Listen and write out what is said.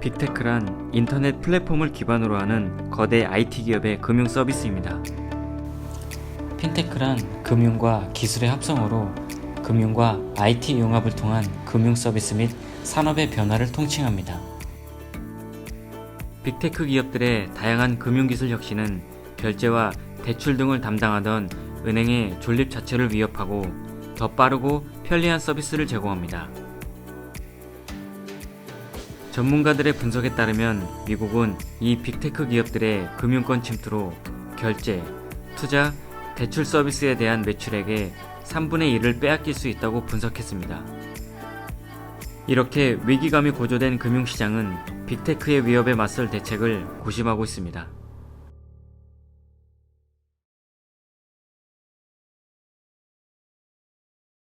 빅테크란 인터넷 플랫폼을 기반으로 하는 거대 IT 기업의 금융 서비스입니다. 핀테크란 금융과 기술의 합성어로 금융과 IT 융합을 통한 금융 서비스 및 산업의 변화를 통칭합니다. 빅테크 기업들의 다양한 금융 기술 혁신은 결제와 대출 등을 담당하던 은행의 존립 자체를 위협하고 더 빠르고 편리한 서비스를 제공합니다. 전문가들의 분석에 따르면 미국은 이 빅테크 기업들의 금융권 침투로 결제, 투자, 대출 서비스에 대한 매출액의 3분의 1을 빼앗길 수 있다고 분석했습니다. 이렇게 위기감이 고조된 금융시장은 빅테크의 위협에 맞설 대책을 고심하고 있습니다.